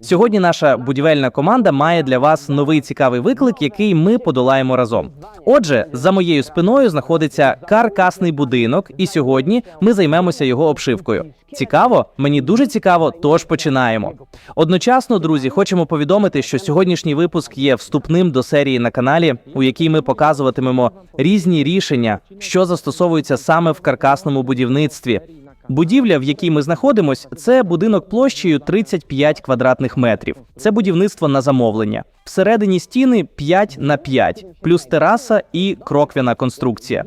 Сьогодні наша будівельна команда має для вас новий цікавий виклик, який ми подолаємо разом. Отже, за моєю спиною знаходиться каркасний будинок, і сьогодні ми займемося його обшивкою. Цікаво? Мені дуже цікаво, тож починаємо. Одночасно, друзі, хочемо повідомити, що сьогоднішній випуск є вступним до серії на каналі, у якій ми показуватимемо різні рішення, що застосовуються саме в каркасному будівництві. Будівля, в якій ми знаходимось, це будинок площею 35 квадратних метрів. Це будівництво на замовлення. Всередині стіни 5 на 5, плюс тераса і кроквяна конструкція.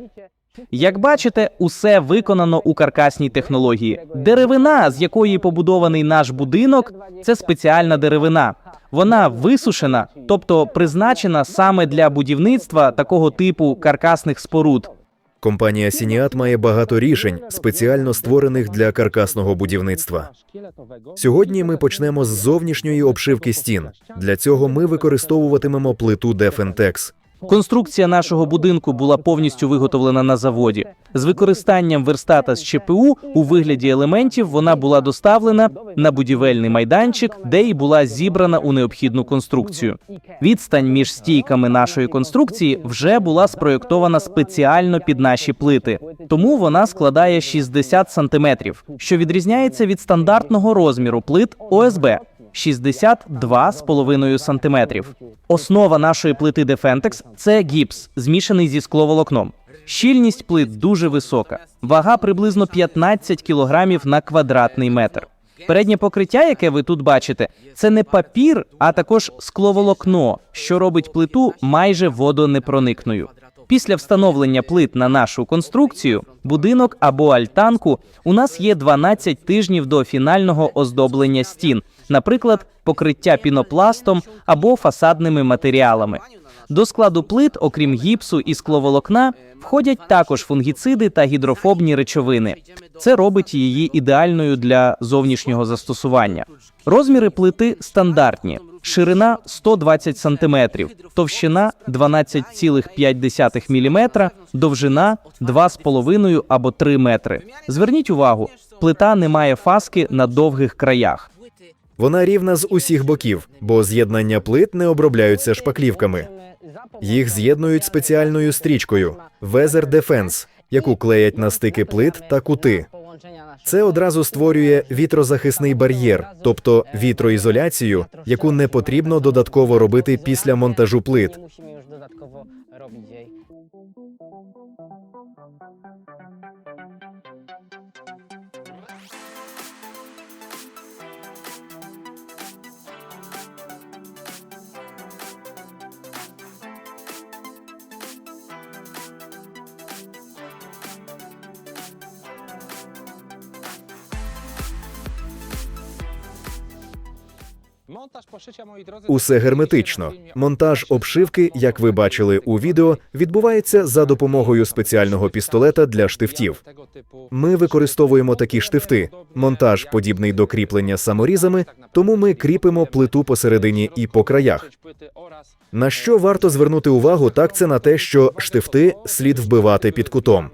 Як бачите, усе виконано у каркасній технології. Деревина, з якої побудований наш будинок, це спеціальна деревина. Вона висушена, тобто призначена саме для будівництва такого типу каркасних споруд. Компанія Сініат має багато рішень, спеціально створених для каркасного будівництва. Сьогодні ми почнемо з зовнішньої обшивки стін. Для цього ми використовуватимемо плиту Defentex. Конструкція нашого будинку була повністю виготовлена на заводі. З використанням верстата з ЧПУ у вигляді елементів вона була доставлена на будівельний майданчик, де і була зібрана у необхідну конструкцію. Відстань між стійками нашої конструкції вже була спроєктована спеціально під наші плити, тому вона складає 60 сантиметрів, що відрізняється від стандартного розміру плит ОСБ 62,5 сантиметрів. Основа нашої плити Defentex – це гіпс, змішаний зі скловолокном. Щільність плит дуже висока, вага приблизно 15 кілограмів на квадратний метр. Переднє покриття, яке ви тут бачите, це не папір, а також скловолокно, що робить плиту майже водонепроникною. Після встановлення плит на нашу конструкцію, будинок або альтанку, у нас є 12 тижнів до фінального оздоблення стін, наприклад, покриття пінопластом або фасадними матеріалами. До складу плит, окрім гіпсу і скловолокна, входять також фунгіциди та гідрофобні речовини. Це робить її ідеальною для зовнішнього застосування. Розміри плити стандартні: ширина 120 см, товщина 12,5 мм, довжина 2,5 або 3 метри. Зверніть увагу, плита не має фаски на довгих краях. Вона рівна з усіх боків, бо з'єднання плит не обробляються шпаклівками. Їх з'єднують спеціальною стрічкою Weather Defense, яку клеять на стики плит та кути. Це одразу створює вітрозахисний бар'єр, тобто вітроізоляцію, яку не потрібно додатково робити після монтажу плит. Усе герметично. Монтаж обшивки, як ви бачили у відео, відбувається за допомогою спеціального пістолета для штифтів. Ми використовуємо такі штифти. Монтаж подібний до кріплення саморізами, тому ми кріпимо плиту посередині і по краях. На що варто звернути увагу, так це на те, що штифти слід вбивати під кутом.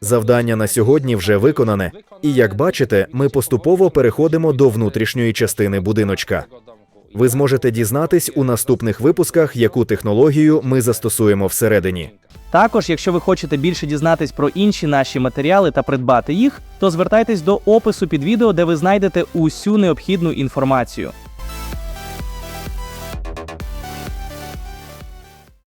Завдання на сьогодні вже виконане, і як бачите, ми поступово переходимо до внутрішньої частини будиночка. Ви зможете дізнатись у наступних випусках, яку технологію ми застосуємо всередині. Також, якщо ви хочете більше дізнатись про інші наші матеріали та придбати їх, то звертайтесь до опису під відео, де ви знайдете усю необхідну інформацію.